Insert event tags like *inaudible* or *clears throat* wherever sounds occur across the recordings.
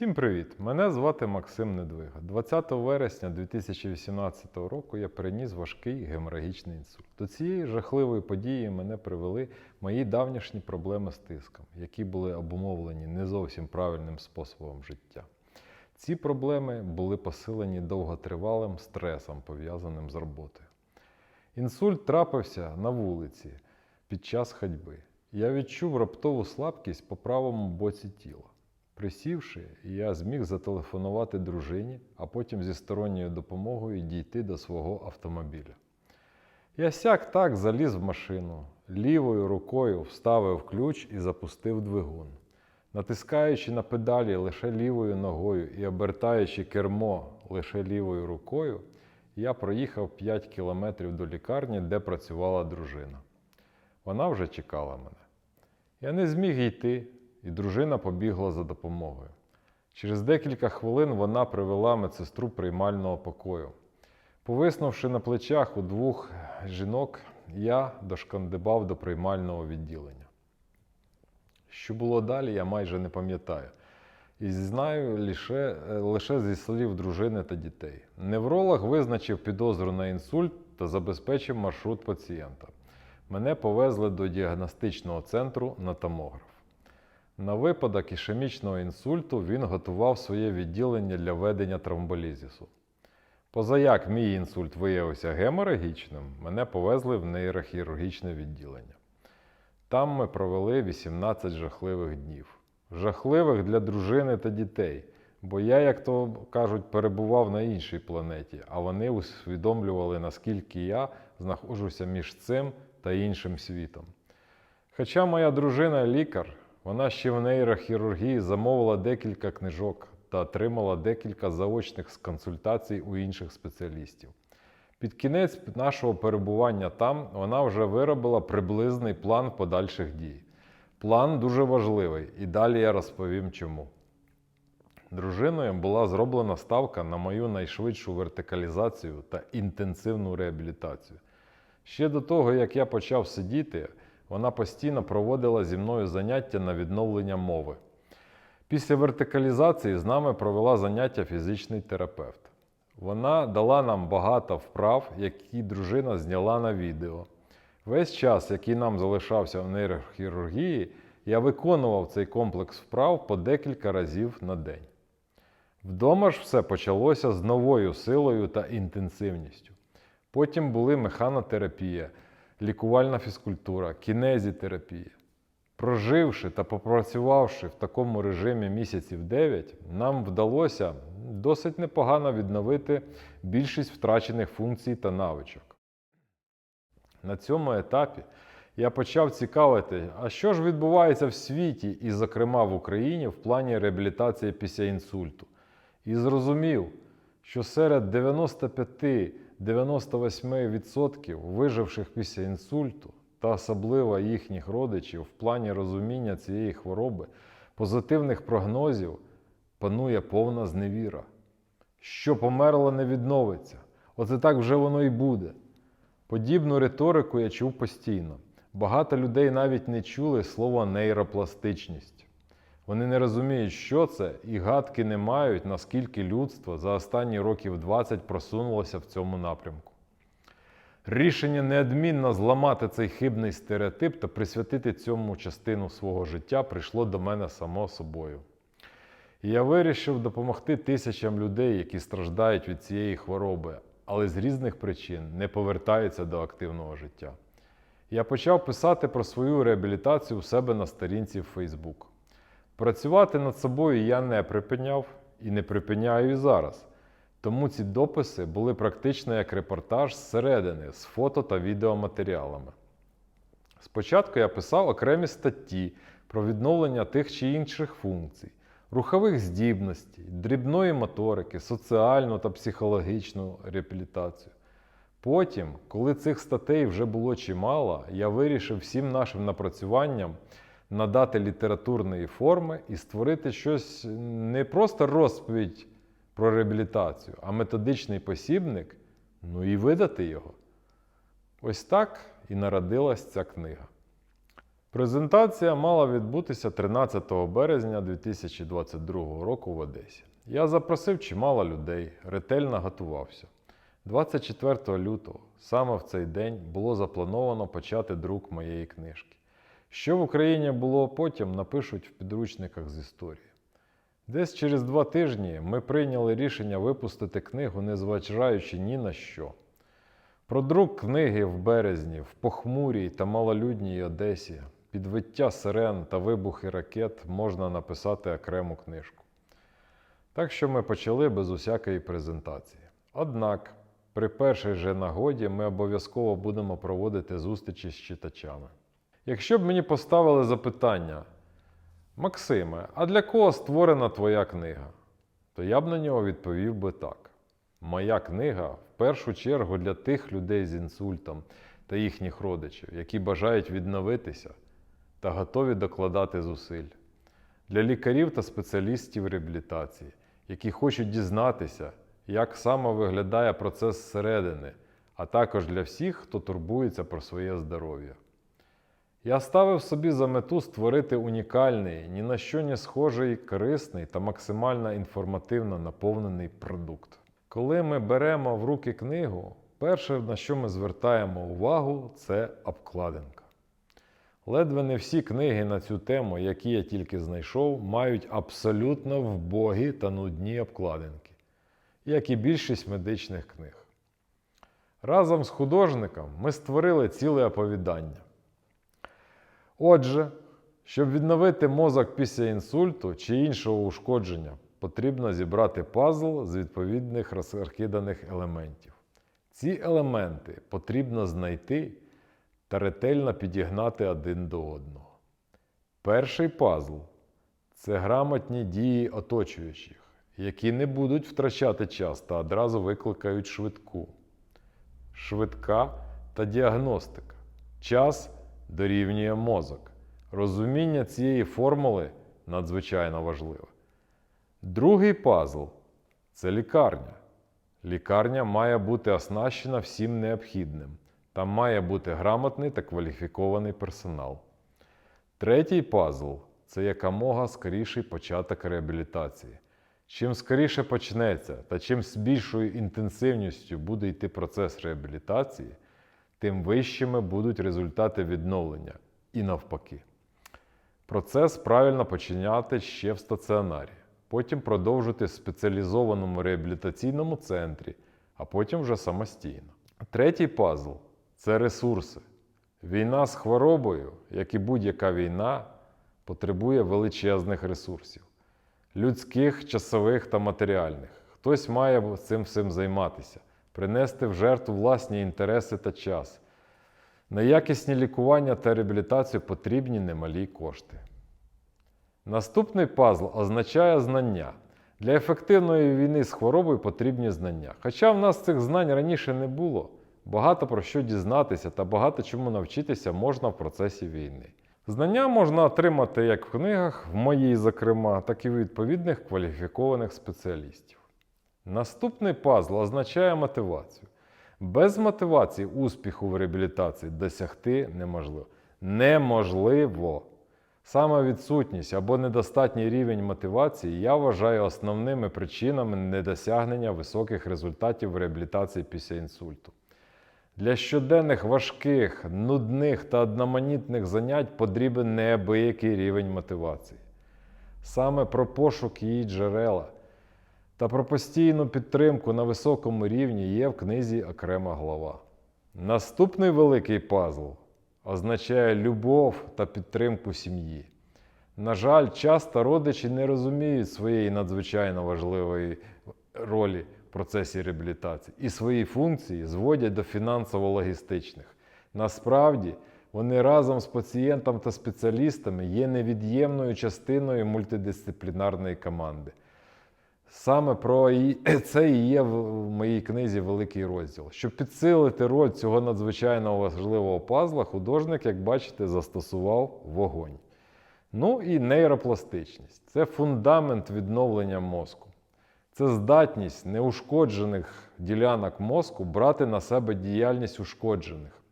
Всім привіт! Мене звати Максим Недвига. 20 вересня 2018 року я переніс важкий геморагічний інсульт. До цієї жахливої події мене привели мої давнішні проблеми з тиском, які були обумовлені не зовсім правильним способом життя. Ці проблеми були посилені довготривалим стресом, пов'язаним з роботою. Інсульт трапився на вулиці під час ходьби. Я відчув раптову слабкість по правому боці тіла. Присівши, я зміг зателефонувати дружині, а потім зі сторонньою допомогою дійти до свого автомобіля. Я сяк так заліз в машину, лівою рукою вставив ключ і запустив двигун. Натискаючи на педалі лише лівою ногою і обертаючи кермо лише лівою рукою, я проїхав 5 кілометрів до лікарні, де працювала дружина. Вона вже чекала мене. Я не зміг йти, і дружина побігла за допомогою. Через декілька хвилин вона привела медсестру приймального покою. Повиснувши на плечах у двох жінок, я дошкандибав до приймального відділення. Що було далі, я майже не пам'ятаю. І знаю лише, е, лише зі слів дружини та дітей. Невролог визначив підозру на інсульт та забезпечив маршрут пацієнта. Мене повезли до діагностичного центру на томограф. На випадок ішемічного інсульту він готував своє відділення для ведення тромболізісу. Позаяк мій інсульт виявився геморагічним, мене повезли в нейрохірургічне відділення. Там ми провели 18 жахливих днів. Жахливих для дружини та дітей, бо я, як то кажуть, перебував на іншій планеті, а вони усвідомлювали, наскільки я знаходжуся між цим та іншим світом. Хоча моя дружина лікар, вона ще в нейрохірургії замовила декілька книжок та отримала декілька заочних консультацій у інших спеціалістів. Під кінець нашого перебування там вона вже виробила приблизний план подальших дій. План дуже важливий, і далі я розповім чому. Дружиною була зроблена ставка на мою найшвидшу вертикалізацію та інтенсивну реабілітацію. Ще до того, як я почав сидіти, вона постійно проводила зі мною заняття на відновлення мови. Після вертикалізації з нами провела заняття фізичний терапевт. Вона дала нам багато вправ, які дружина зняла на відео. Весь час, який нам залишався в нейрохірургії, я виконував цей комплекс вправ по декілька разів на день. Вдома ж все почалося з новою силою та інтенсивністю. Потім були механотерапія, лікувальна фізкультура, кінезітерапія. Проживши та попрацювавши в такому режимі місяців 9, нам вдалося досить непогано відновити більшість втрачених функцій та навичок. На цьому етапі я почав цікавити, а що ж відбувається в світі, і, зокрема, в Україні в плані реабілітації після інсульту. І зрозумів, що серед 95-98% виживших після інсульту та особливо їхніх родичів в плані розуміння цієї хвороби, позитивних прогнозів панує повна зневіра. Що померло, не відновиться. Оце так вже воно і буде. Подібну риторику я чув постійно. Багато людей навіть не чули слово нейропластичність. Вони не розуміють, що це, і гадки не мають, наскільки людство за останні років 20 просунулося в цьому напрямку. Рішення неодмінно зламати цей хибний стереотип та присвятити цьому частину свого життя прийшло до мене само собою. І я вирішив допомогти тисячам людей, які страждають від цієї хвороби, але з різних причин не повертаються до активного життя. Я почав писати про свою реабілітацію у себе на сторінці в Facebook. Працювати над собою я не припиняв і не припиняю і зараз. Тому ці дописи були практично як репортаж зсередини з фото та відеоматеріалами. Спочатку я писав окремі статті про відновлення тих чи інших функцій, рухових здібностей, дрібної моторики, соціальну та психологічну реабілітацію. Потім, коли цих статей вже було чимало, я вирішив всім нашим напрацюванням надати літературної форми і створити щось не просто розповідь про реабілітацію, а методичний посібник, ну і видати його. Ось так і народилась ця книга. Презентація мала відбутися 13 березня 2022 року в Одесі. Я запросив чимало людей, ретельно готувався. 24 лютого, саме в цей день, було заплановано почати друк моєї книжки. Що в Україні було потім, напишуть в підручниках з історії. Десь через два тижні ми прийняли рішення випустити книгу, незважаючи ні на що. Про друк книги в березні, в похмурій та малолюдній Одесі, під виття сирен та вибухи ракет можна написати окрему книжку. Так що ми почали без усякої презентації. Однак, при першій же нагоді ми обов'язково будемо проводити зустрічі з читачами. Якщо б мені поставили запитання, Максиме, а для кого створена твоя книга? То я б на нього відповів би так. Моя книга в першу чергу для тих людей з інсультом та їхніх родичів, які бажають відновитися та готові докладати зусиль. Для лікарів та спеціалістів реабілітації, які хочуть дізнатися, як саме виглядає процес зсередини, а також для всіх, хто турбується про своє здоров'я. Я ставив собі за мету створити унікальний, ні на що не схожий, корисний та максимально інформативно наповнений продукт. Коли ми беремо в руки книгу, перше, на що ми звертаємо увагу, це обкладинка. Ледве не всі книги на цю тему, які я тільки знайшов, мають абсолютно вбогі та нудні обкладинки, як і більшість медичних книг. Разом з художником ми створили ціле оповідання. Отже, щоб відновити мозок після інсульту чи іншого ушкодження, потрібно зібрати пазл з відповідних розкиданих елементів. Ці елементи потрібно знайти та ретельно підігнати один до одного. Перший пазл це грамотні дії оточуючих, які не будуть втрачати час та одразу викликають швидку. Швидка та діагностика. Час дорівнює мозок. Розуміння цієї формули надзвичайно важливе. Другий пазл це лікарня. Лікарня має бути оснащена всім необхідним. Там має бути грамотний та кваліфікований персонал. Третій пазл це якомога скоріший початок реабілітації. Чим скоріше почнеться та чим з більшою інтенсивністю буде йти процес реабілітації, тим вищими будуть результати відновлення і навпаки. Процес правильно починяти ще в стаціонарі, потім продовжити в спеціалізованому реабілітаційному центрі, а потім вже самостійно. Третій пазл це ресурси. Війна з хворобою, як і будь-яка війна, потребує величезних ресурсів людських, часових та матеріальних. Хтось має цим всім займатися, принести в жертву власні інтереси та час. На якісні лікування та реабілітацію потрібні немалі кошти. Наступний пазл означає знання. Для ефективної війни з хворобою потрібні знання. Хоча в нас цих знань раніше не було, багато про що дізнатися та багато чому навчитися можна в процесі війни. Знання можна отримати як в книгах, в моїй, зокрема, так і в відповідних кваліфікованих спеціалістів. Наступний пазл означає мотивацію. Без мотивації успіху в реабілітації досягти неможливо. Неможливо. Саме відсутність або недостатній рівень мотивації я вважаю основними причинами недосягнення високих результатів в реабілітації після інсульту. Для щоденних важких, нудних та одноманітних занять потрібен неабиякий рівень мотивації. Саме про пошук її джерела та про постійну підтримку на високому рівні є в книзі окрема глава. Наступний великий пазл означає любов та підтримку сім'ї. На жаль, часто родичі не розуміють своєї надзвичайно важливої ролі в процесі реабілітації і свої функції зводять до фінансово-логістичних. Насправді, вони разом з пацієнтом та спеціалістами є невід'ємною частиною мультидисциплінарної команди. Саме про *clears throat* це і є в моїй книзі великий розділ. Щоб підсилити роль цього надзвичайно важливого пазла, художник, як бачите, застосував вогонь. Ну і нейропластичність це фундамент відновлення мозку. Це здатність неушкоджених ділянок мозку брати на себе діяльність ушкоджених.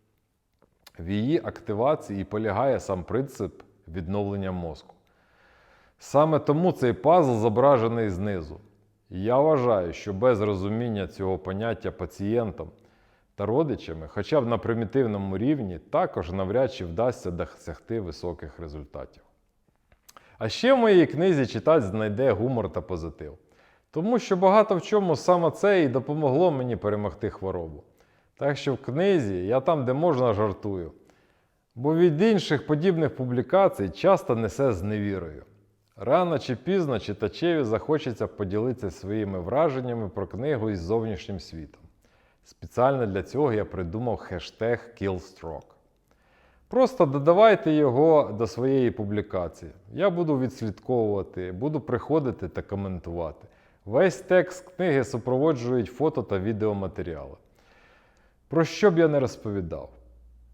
В її активації полягає сам принцип відновлення мозку. Саме тому цей пазл зображений знизу. Я вважаю, що без розуміння цього поняття пацієнтам та родичами, хоча б на примітивному рівні, також навряд чи вдасться досягти високих результатів. А ще в моїй книзі читач знайде гумор та позитив. Тому що багато в чому саме це і допомогло мені перемогти хворобу. Так що в книзі я там, де можна, жартую. Бо від інших подібних публікацій часто несе з невірою. Рано чи пізно читачеві захочеться поділитися своїми враженнями про книгу із зовнішнім світом. Спеціально для цього я придумав хештег KillStroke. Просто додавайте його до своєї публікації. Я буду відслідковувати, буду приходити та коментувати. Весь текст книги супроводжують фото та відеоматеріали. Про що б я не розповідав?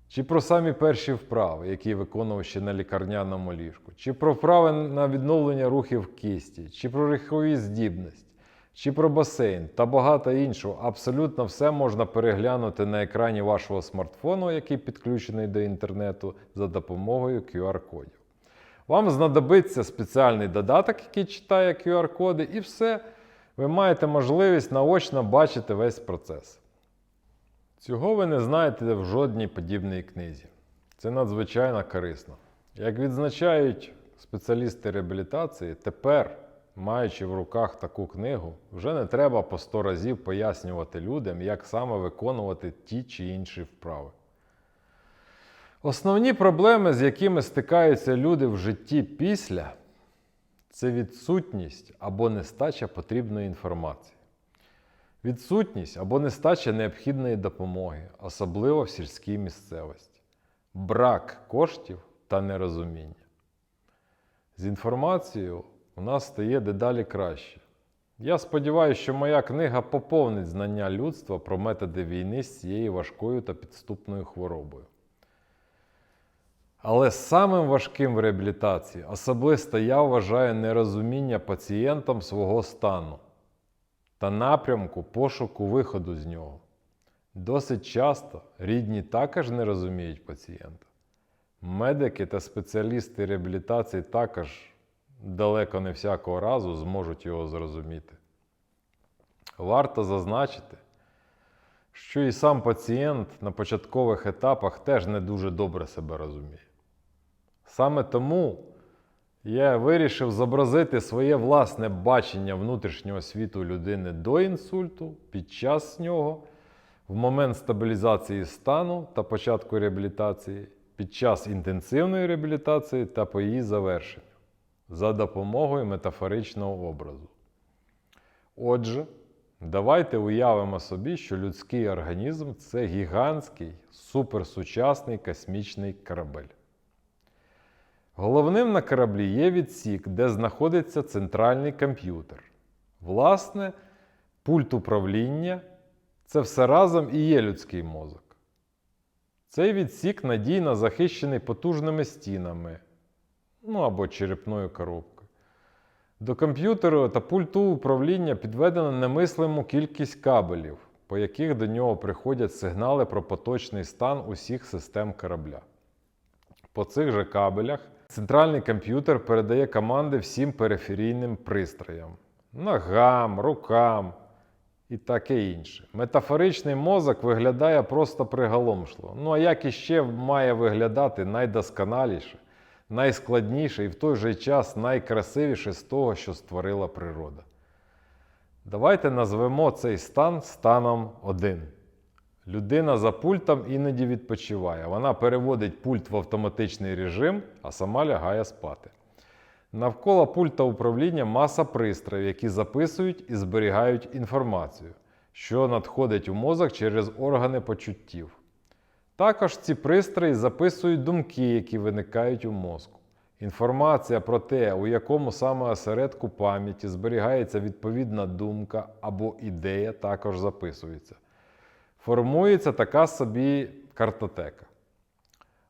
Чи про самі перші вправи, які виконував ще на лікарняному ліжку, чи про вправи на відновлення рухів кісті, чи про рухові здібності, чи про басейн та багато іншого, абсолютно все можна переглянути на екрані вашого смартфону, який підключений до інтернету за допомогою QR-кодів. Вам знадобиться спеціальний додаток, який читає QR-коди, і все. Ви маєте можливість наочно бачити весь процес. Цього ви не знаєте в жодній подібній книзі. Це надзвичайно корисно. Як відзначають спеціалісти реабілітації, тепер, маючи в руках таку книгу, вже не треба по 100 разів пояснювати людям, як саме виконувати ті чи інші вправи. Основні проблеми, з якими стикаються люди в житті після, це відсутність або нестача потрібної інформації. Відсутність або нестача необхідної допомоги, особливо в сільській місцевості, брак коштів та нерозуміння. З інформацією у нас стає дедалі краще. Я сподіваюся, що моя книга поповнить знання людства про методи війни з цією важкою та підступною хворобою. Але самим важким в реабілітації особисто я вважаю нерозуміння пацієнтам свого стану та напрямку пошуку виходу з нього. Досить часто рідні також не розуміють пацієнта. Медики та спеціалісти реабілітації також далеко не всякого разу зможуть його зрозуміти. Варто зазначити, що і сам пацієнт на початкових етапах теж не дуже добре себе розуміє. Саме тому я вирішив зобразити своє власне бачення внутрішнього світу людини до інсульту, під час нього, в момент стабілізації стану та початку реабілітації, під час інтенсивної реабілітації та по її завершенню за допомогою метафоричного образу. Отже, давайте уявимо собі, що людський організм це гігантський суперсучасний космічний корабель. Головним на кораблі є відсік, де знаходиться центральний комп'ютер. Власне, пульт управління це все разом і є людський мозок. Цей відсік надійно захищений потужними стінами, ну або черепною коробкою. До комп'ютеру та пульту управління підведено немислиму кількість кабелів, по яких до нього приходять сигнали про поточний стан усіх систем корабля. По цих же кабелях центральний комп'ютер передає команди всім периферійним пристроям ногам, рукам і таке інше. Метафоричний мозок виглядає просто приголомшливо. Ну а як іще має виглядати найдосконаліше, найскладніше і в той же час найкрасивіше з того, що створила природа? Давайте назвемо цей стан станом 1. Людина за пультом іноді відпочиває. Вона переводить пульт в автоматичний режим, а сама лягає спати. Навколо пульта управління маса пристроїв, які записують і зберігають інформацію, що надходить у мозок через органи почуттів. Також ці пристрої записують думки, які виникають у мозку. Інформація про те, у якому саме осередку пам'яті зберігається відповідна думка або ідея, також записується. Формується така собі картотека.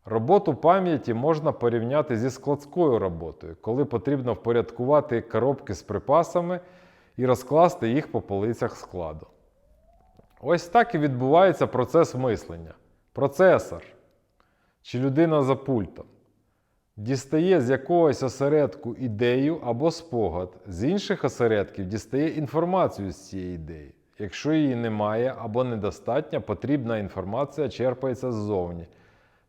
Роботу пам'яті можна порівняти зі складською роботою, коли потрібно впорядкувати коробки з припасами і розкласти їх по полицях складу. Ось так і відбувається процес мислення. Процесор. чи людина за пультом дістає з якогось осередку ідею або спогад, з інших осередків дістає інформацію з цієї ідеї. Якщо її немає або недостатньо, потрібна інформація черпається ззовні.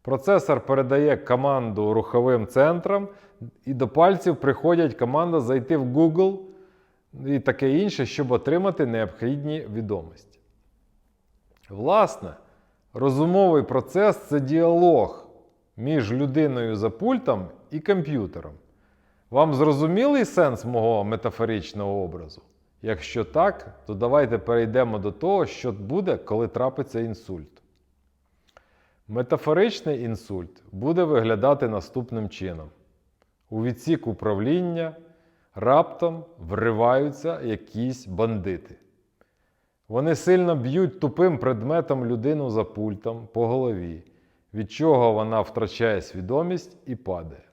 Процесор передає команду руховим центрам, і до пальців приходять команда зайти в Google і таке інше, щоб отримати необхідні відомості. Власне, розумовий процес це діалог між людиною за пультом і комп'ютером. Вам зрозумілий сенс мого метафоричного образу? Якщо так, то давайте перейдемо до того, що буде, коли трапиться інсульт. Метафоричний інсульт буде виглядати наступним чином: у відсік управління раптом вриваються якісь бандити. Вони сильно б'ють тупим предметом людину за пультом по голові, від чого вона втрачає свідомість і падає.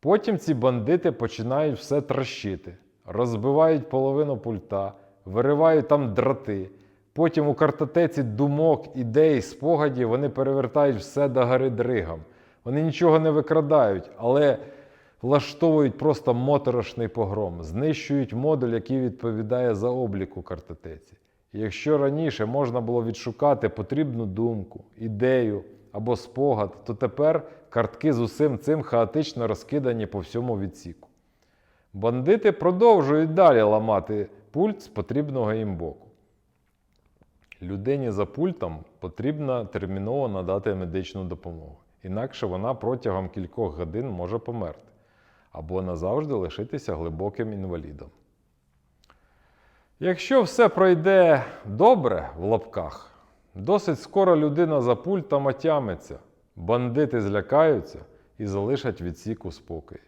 Потім ці бандити починають все трощити, розбивають половину пульта, виривають там драти. Потім у картотеці думок, ідей, спогадів вони перевертають все до гори дригом. Вони нічого не викрадають, але влаштовують просто моторошний погром, знищують модуль, який відповідає за облік у картотеці. І якщо раніше можна було відшукати потрібну думку, ідею або спогад, то тепер картки з усім цим хаотично розкидані по всьому відсіку. Бандити продовжують далі ламати пульт з потрібного їм боку. Людині за пультом потрібно терміново надати медичну допомогу, інакше вона протягом кількох годин може померти або назавжди лишитися глибоким інвалідом. Якщо все пройде добре в лапках, досить скоро людина за пультом отямиться, бандити злякаються і залишать відсік у спокої.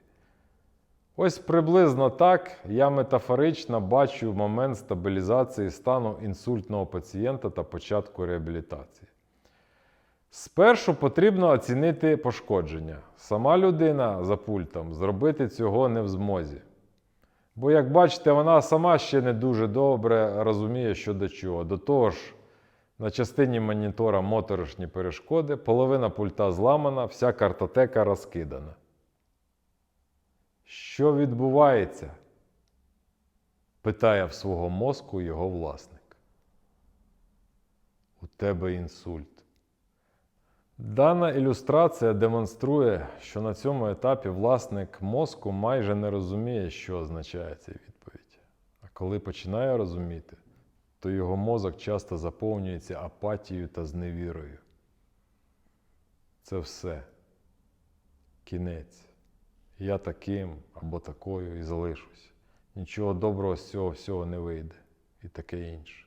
Ось приблизно так я метафорично бачу момент стабілізації стану інсультного пацієнта та початку реабілітації. Спершу потрібно оцінити пошкодження. Сама людина за пультом зробити цього не в змозі. Бо, як бачите, вона сама ще не дуже добре розуміє, що до чого. До того ж, на частині монітора моторошні перешкоди, половина пульта зламана, вся картотека розкидана. Що відбувається? питає в свого мозку його власник. У тебе інсульт. Дана ілюстрація демонструє, що на цьому етапі власник мозку майже не розуміє, що означає ця відповідь. А коли починає розуміти, то його мозок часто заповнюється апатією та зневірою. Це все. Кінець. Я таким або такою і залишусь. Нічого доброго з цього всього не вийде і таке інше.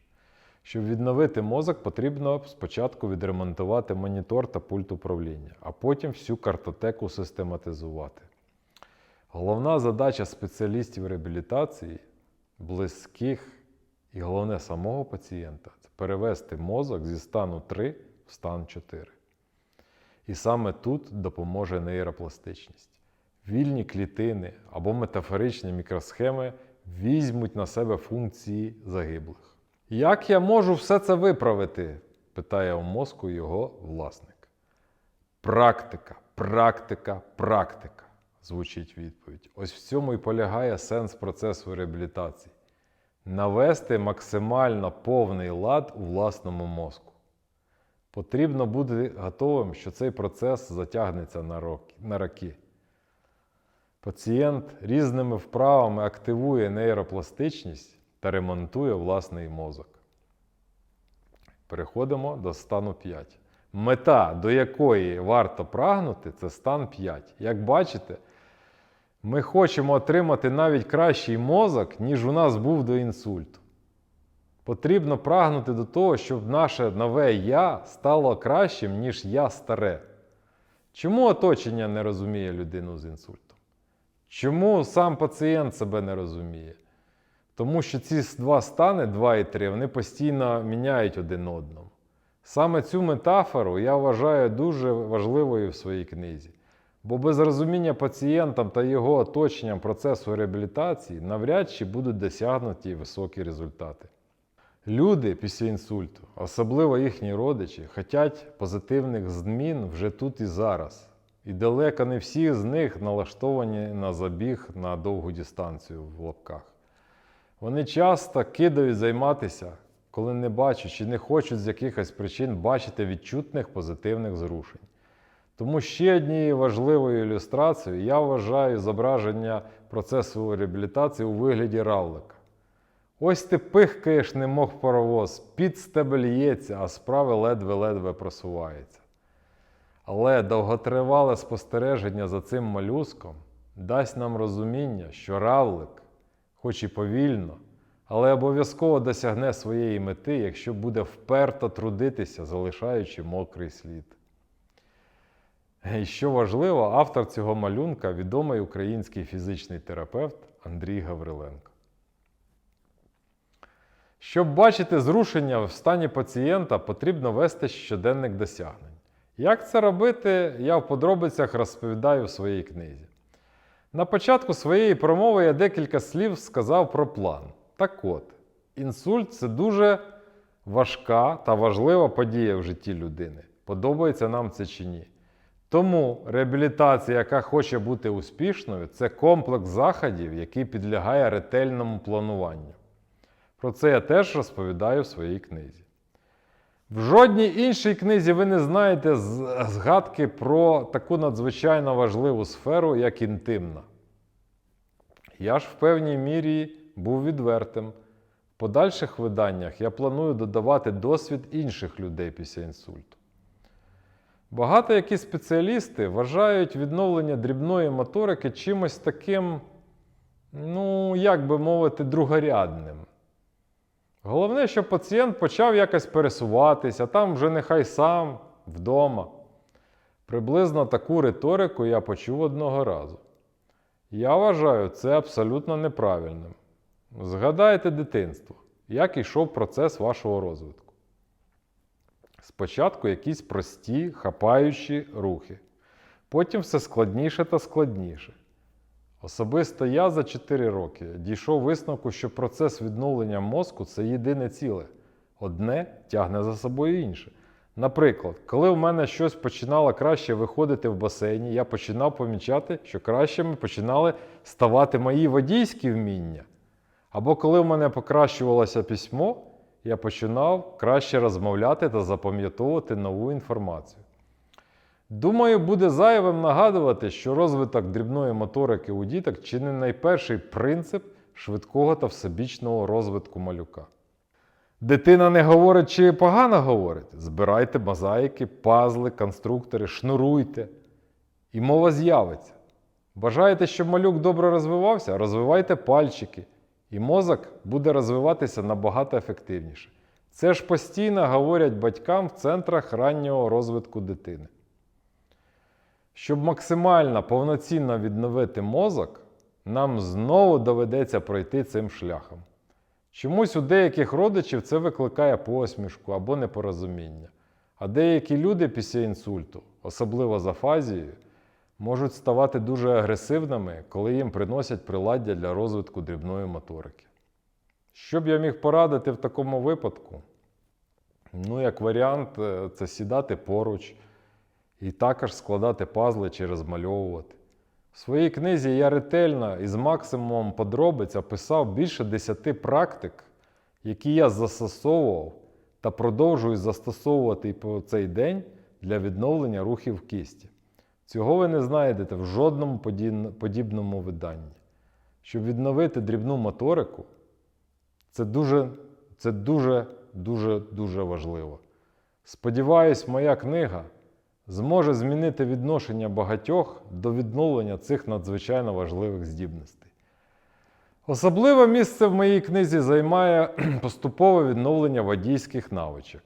Щоб відновити мозок, потрібно спочатку відремонтувати монітор та пульт управління, а потім всю картотеку систематизувати. Головна задача спеціалістів реабілітації, близьких і головне самого пацієнта це перевести мозок зі стану 3 в стан 4. І саме тут допоможе нейропластичність. Вільні клітини або метафоричні мікросхеми візьмуть на себе функції загиблих. Як я можу все це виправити? питає у мозку його власник. Практика, практика, практика, звучить відповідь. Ось в цьому і полягає сенс процесу реабілітації. Навести максимально повний лад у власному мозку. Потрібно бути готовим, що цей процес затягнеться на роки. Пацієнт різними вправами активує нейропластичність та ремонтує власний мозок. Переходимо до стану 5. Мета, до якої варто прагнути, це стан 5. Як бачите, ми хочемо отримати навіть кращий мозок, ніж у нас був до інсульту. Потрібно прагнути до того, щоб наше нове я стало кращим, ніж я старе. Чому оточення не розуміє людину з інсультом? Чому сам пацієнт себе не розуміє? Тому що ці два стани, 2 і 3, вони постійно міняють один одному. Саме цю метафору я вважаю дуже важливою в своїй книзі. Бо без розуміння пацієнтам та його оточенням процесу реабілітації навряд чи будуть досягнуті високі результати. Люди після інсульту, особливо їхні родичі, хочуть позитивних змін вже тут і зараз. І далеко не всі з них налаштовані на забіг на довгу дистанцію в лапках. Вони часто кидають займатися, коли не бачать чи не хочуть з якихось причин бачити відчутних позитивних зрушень. Тому ще однією важливою ілюстрацією я вважаю зображення процесу реабілітації у вигляді равлика. Ось ти пихкаєш, немов паровоз, під з тебе лється, а справи ледве-ледве просуваються. Але довготривале спостереження за цим молюском дасть нам розуміння, що равлик, хоч і повільно, але обов'язково досягне своєї мети, якщо буде вперто трудитися, залишаючи мокрий слід. І що важливо, автор цього малюнка відомий український фізичний терапевт Андрій Гавриленко. Щоб бачити зрушення в стані пацієнта, потрібно вести щоденник досягнень. Як це робити, я в подробицях розповідаю в своїй книзі. На початку своєї промови я декілька слів сказав про план. Так от, інсульт це дуже важка та важлива подія в житті людини. Подобається нам це чи ні. Тому реабілітація, яка хоче бути успішною, це комплекс заходів, який підлягає ретельному плануванню. Про це я теж розповідаю в своїй книзі. В жодній іншій книзі ви не знаєте згадки про таку надзвичайно важливу сферу, як інтимна. Я ж в певній мірі був відвертим. В подальших виданнях я планую додавати досвід інших людей після інсульту. Багато які спеціалісти вважають відновлення дрібної моторики чимось таким, ну, як би мовити, другорядним. Головне, щоб пацієнт почав якось пересуватися, там вже нехай сам вдома. Приблизно таку риторику я почув одного разу. Я вважаю це абсолютно неправильним. Згадайте дитинство, як йшов процес вашого розвитку. Спочатку якісь прості, хапаючі рухи, потім все складніше та складніше. Особисто я за 4 роки дійшов висновку, що процес відновлення мозку це єдине ціле. Одне тягне за собою інше. Наприклад, коли в мене щось починало краще виходити в басейні, я починав помічати, що кращими починали ставати мої водійські вміння. Або коли в мене покращувалося письмо, я починав краще розмовляти та запам'ятовувати нову інформацію. Думаю, буде зайвим нагадувати, що розвиток дрібної моторики у діток чи не найперший принцип швидкого та всебічного розвитку малюка. Дитина не говорить чи погано говорить. Збирайте мозаїки, пазли, конструктори, шнуруйте. І мова з'явиться. Бажаєте, щоб малюк добре розвивався? Розвивайте пальчики. І мозок буде розвиватися набагато ефективніше. Це ж постійно говорять батькам в центрах раннього розвитку дитини. Щоб максимально повноцінно відновити мозок, нам знову доведеться пройти цим шляхом. Чомусь у деяких родичів це викликає посмішку або непорозуміння. А деякі люди після інсульту, особливо з афазією, можуть ставати дуже агресивними, коли їм приносять приладдя для розвитку дрібної моторики. Що б я міг порадити в такому випадку? Ну, як варіант, е, це сідати поруч і також складати пазли чи розмальовувати. В своїй книзі я ретельно і з максимумом подробиць описав більше 10 практик, які я застосовував та продовжую застосовувати і по цей день для відновлення рухів кісті. Цього ви не знайдете в жодному подібному виданні. Щоб відновити дрібну моторику, це дуже, це дуже, дуже, дуже важливо. Сподіваюсь, моя книга зможе змінити відношення багатьох до відновлення цих надзвичайно важливих здібностей. Особливе місце в моїй книзі займає *clears throat* поступове відновлення водійських навичок.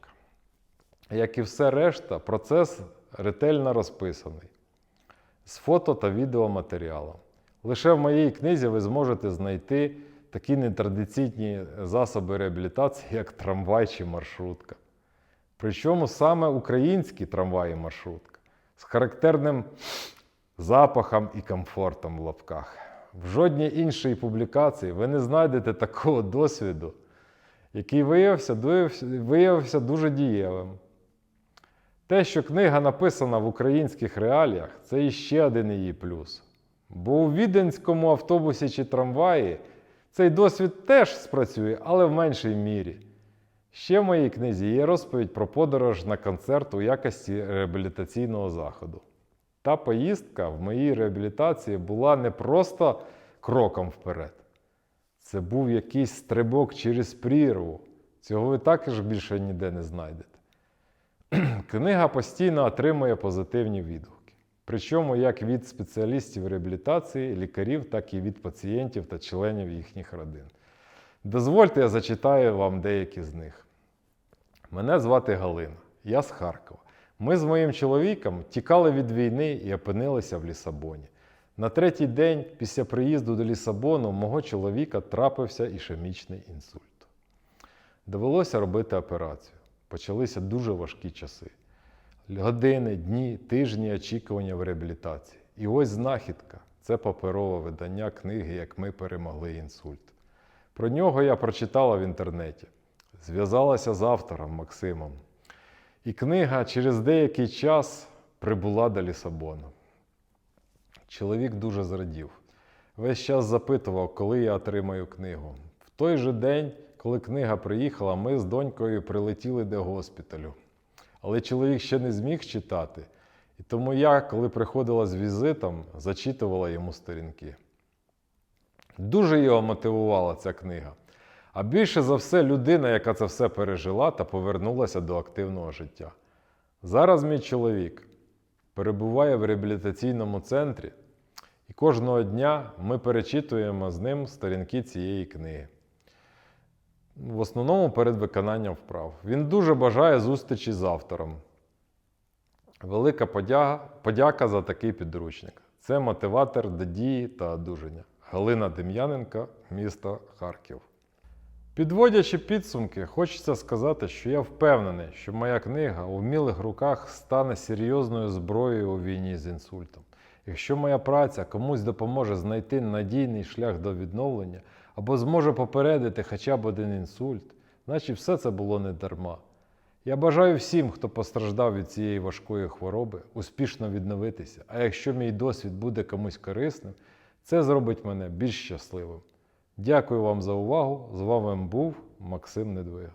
Як і все решта, процес ретельно розписаний з фото та відеоматеріалом. Лише в моїй книзі ви зможете знайти такі нетрадиційні засоби реабілітації, як трамвай чи маршрутка. Причому саме українські трамваї маршрутка з характерним запахом і комфортом в лапках. В жодній іншій публікації ви не знайдете такого досвіду, який виявився, виявився дуже дієвим. Те, що книга написана в українських реаліях, це іще один її плюс. Бо у віденському автобусі чи трамваї цей досвід теж спрацює, але в меншій мірі. Ще в моїй книзі є розповідь про подорож на концерт у якості реабілітаційного заходу. Та поїздка в моїй реабілітації була не просто кроком вперед. Це був якийсь стрибок через прірву. Цього ви також більше ніде не знайдете. *clears throat* Книга постійно отримує позитивні відгуки. Причому як від спеціалістів реабілітації, лікарів, так і від пацієнтів та членів їхніх родин. Дозвольте, я зачитаю вам деякі з них. Мене звати Галина, я з Харкова. Ми з моїм чоловіком тікали від війни і опинилися в Лісабоні. На третій день після приїзду до Лісабону мого чоловіка трапився ішемічний інсульт. Довелося робити операцію. Почалися дуже важкі часи. Години, дні, тижні очікування в реабілітації. І ось знахідка це паперове видання книги Як ми перемогли інсульт. Про нього я прочитала в інтернеті, зв'язалася з автором Максимом. І книга через деякий час прибула до Лісабону. Чоловік дуже зрадів. Весь час запитував, коли я отримаю книгу. В той же день, коли книга приїхала, ми з донькою прилетіли до госпіталю. Але чоловік ще не зміг читати, і тому я, коли приходила з візитом, зачитувала йому сторінки. Дуже його мотивувала ця книга. А більше за все людина, яка це все пережила та повернулася до активного життя. Зараз мій чоловік перебуває в реабілітаційному центрі, і кожного дня ми перечитуємо з ним сторінки цієї книги. В основному перед виконанням вправ. Він дуже бажає зустрічі з автором. Велика подяка, подяка за такий підручник. Це мотиватор до дії та одужання. Галина Дем'яненко, місто Харків. Підводячи підсумки, хочеться сказати, що я впевнений, що моя книга у вмілих руках стане серйозною зброєю у війні з інсультом. Якщо моя праця комусь допоможе знайти надійний шлях до відновлення або зможе попередити хоча б один інсульт, значить все це було не дарма. Я бажаю всім, хто постраждав від цієї важкої хвороби, успішно відновитися. А якщо мій досвід буде комусь корисним, це зробить мене більш щасливим. Дякую вам за увагу. З вами був Максим Недвига.